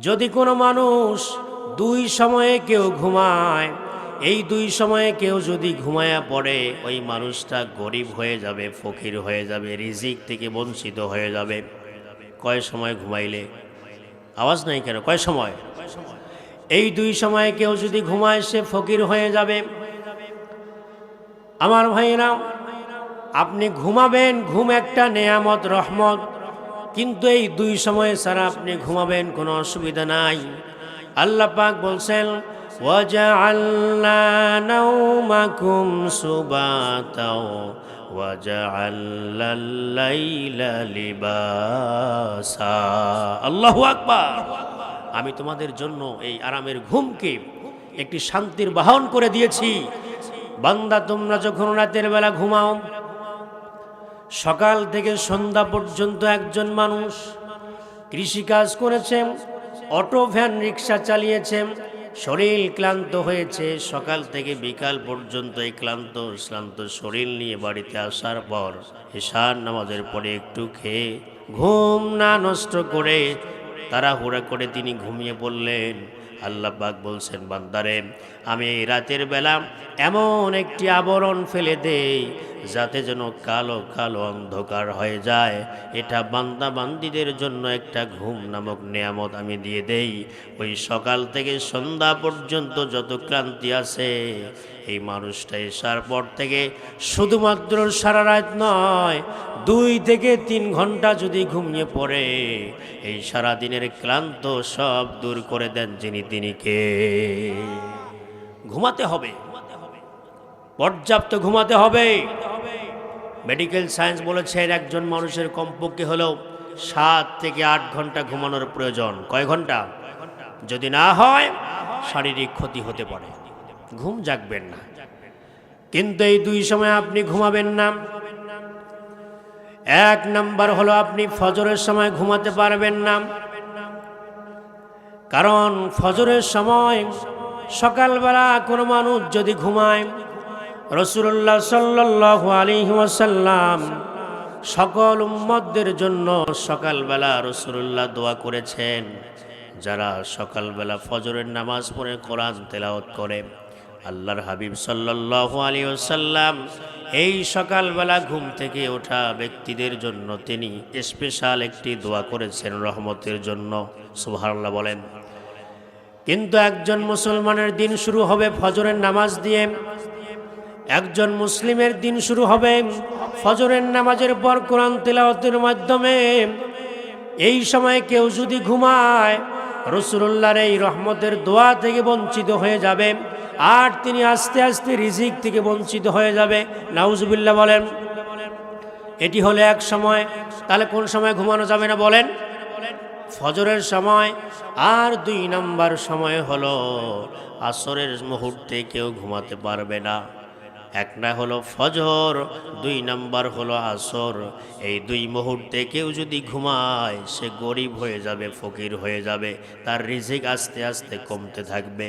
যদি কোনো মানুষ দুই সময়ে কেউ ঘুমায়, এই দুই সময়ে কেউ যদি ঘুমায়া পড়ে, ওই মানুষটা গরিব হয়ে যাবে, ফকির হয়ে যাবে, রিজিক থেকে বঞ্চিত হয়ে যাবে। কয় সময় ঘুমাইলে? আওয়াজ নাই কেন? কয় সময়? এই দুই সময়ে কেউ যদি ঘুমায়, সে ফকির হয়ে যাবে। আমার ভাইয়েরা, আপনি ঘুমাবেন, ঘুম একটা নেয়ামত, রহমত। কিন্তু এই দুই সময়ে ছাড়া আপনি ঘুমাবেন কোনো অসুবিধা নাই আল্লাহ পাক বলছেন وَجَعَلْنَا نَوْمَكُمْ سُبَاتًا وَجَعَلْنَا اللَّيْلَ لِبَاسًا আল্লাহু আকবার আমি তোমাদের জন্য এই আরামের ঘুমকে একটি শান্তির বাহন করে দিয়েছি বান্দা তোমরা যখন রাতের বেলা ঘুমাও সকাল থেকে সন্ধ্যা পর্যন্ত একজন মানুষ কৃষিকাজ করেছেন অটো, ভ্যান, রিক্সা চালিয়েছেন শরীর ক্লান্ত হয়েছে। সকাল থেকে বিকাল পর্যন্ত এই ক্লান্ত শ্রান্ত শরীর নিয়ে বাড়িতে আসার পর এশার নামাজের পরে একটু খেয়ে ঘুম না নষ্ট করে তারা হুড়া করে তিনি ঘুমিয়ে পড়লেন। আল্লাহ পাক বলছেন, বান্দারে, আমি এই রাতের বেলা এমন একটি আবরণ ফেলে দেই যাতে যেন কালো কালো অন্ধকার হয়ে যায়। এটা বান্দা বান্দিদের জন্য একটা ঘুম নামক নিয়ামত আমি দিয়ে দেই। ওই সকাল থেকে সন্ধ্যা পর্যন্ত যত ক্লান্তি আছে, এই মানুষটা এসার পর থেকে শুধুমাত্র সারা রাত নয়, দুই থেকে তিন ঘণ্টা যদি ঘুমিয়ে পড়ে, এই সারা দিনের ক্লান্ত সব দূর করে দেন যিনি তিনি কে। ঘুমাতে হবে। পর্যাপ্ত ঘুমাতে হবে। মেডিকেল সায়েন্স বলেছেন, একজন মানুষের কমপক্ষে হলেও সাত থেকে আট ঘণ্টা ঘুমানোর প্রয়োজন। কয় ঘণ্টা? যদি না হয়, শারীরিক ক্ষতি হতে পারে। ঘুম জাগবেন না। কিন্তু এই দুই সময় আপনি ঘুমাবেন না। এক নাম্বার হলো আপনি ফজরের সময় ঘুমাতে পারবেন না। কারণ ফজরের সময় সকালবেলা কোনো মানুষ যদি ঘুমায় রসুল্লাহ সাল্লাহ আলী ওয়াসাল্লাম সকল উম্মতদের জন্য সকালবেলা রসুল্লাহ দোয়া করেছেন। যারা সকালবেলা ফজরের নামাজ পড়ে কোরআন তেলাওত করে, আল্লাহর হাবিব সাল্লাহ আলী ওসাল্লাম এই সকালবেলা ঘুম থেকে ওঠা ব্যক্তিদের জন্য তিনি স্পেশাল একটি দোয়া করেছেন রহমতের জন্য। সুবহানাল্লাহ বলেন, কিন্তু একজন মুসলমানের দিন শুরু হবে ফজরের নামাজ দিয়ে একজন মুসলিমের দিন শুরু হবে ফজরের নামাজের পর কোরআন তেলাওয়াতের মাধ্যমে। এই সময় কেউ যদি ঘুমায় রসুল্লাহর এই রহমতের দোয়া থেকে বঞ্চিত হয়ে যাবে। আর তিনি আস্তে আস্তে রিজিক থেকে বঞ্চিত হয়ে যাবে। নাউজুবিল্লাহ বলেন, এটি হলো এক সময়। তাহলে কোন সময় ঘুমানো যাবে না বলেন? ফজরের সময়। আর দুই নাম্বার সময় হলো আসরের মুহূর্তে কেউ ঘুমাতে পারবে না। এক না হলো ফজর, দুই নাম্বার হলো আসর। এই দুই মুহূর্তে কেউ যদি ঘুমায়, সে গরিব হয়ে যাবে, ফকির হয়ে যাবে, তার রিজিক আস্তে আস্তে কমতে থাকবে।